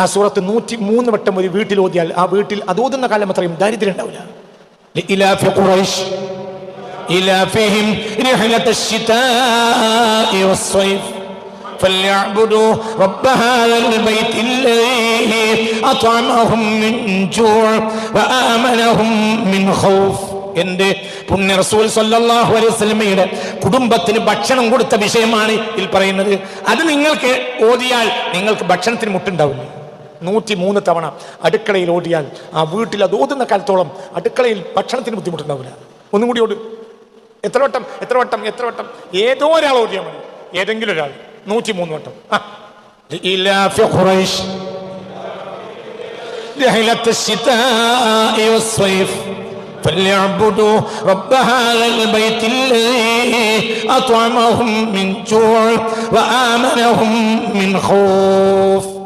ആ സൂറത്ത് നൂറ്റി മൂന്ന് വട്ടം ഒരു വീട്ടിൽ ഓതിയാൽ ആ വീട്ടിൽ അത് ഓതുന്ന കാലം അത്രയും ദാരിദ്ര്യം ഉണ്ടാവില്ല لإلاف قريش إلافهم رحلة الشتاء والصيف فليعبدوا رب هذا البيت الذي أطعمهم من جوع وآمنهم من خوف എന്റെ പുണ്യ റസൂൽ സല്ലല്ലാഹു അലൈഹി വസല്ലമയുടെ കുടുംബത്തിന് ഭക്ഷണം കൊടുത്ത വിഷയമാണ് ഇതിൽ പറയുന്നത് അത് നിങ്ങൾക്ക് ഓതിയാൽ നിങ്ങൾക്ക് ഭക്ഷണത്തിന് മുട്ടുണ്ടാവില്ല നൂറ്റി മൂന്ന് തവണ അടുക്കളയിൽ ഓടിയാൽ ആ വീട്ടിൽ അത് ഓതുന്ന കാലത്തോളം അടുക്കളയിൽ ഭക്ഷണത്തിന് ബുദ്ധിമുട്ടുണ്ടാവില്ല ഒന്നും കൂടി ഓട് എത്ര വട്ടം എത്ര വട്ടം എത്ര വട്ടം ഏതോ ഒരാൾ ഓടിയാൽ മതി ഏതെങ്കിലും ഒരാൾ നൂറ്റി മൂന്ന് വട്ടം ആ. لإلاف قريش رحلة الشتاء والصيف فليعبدوا رب هذا البيت الذي أطعمهم من جوع وآمنهم من خوف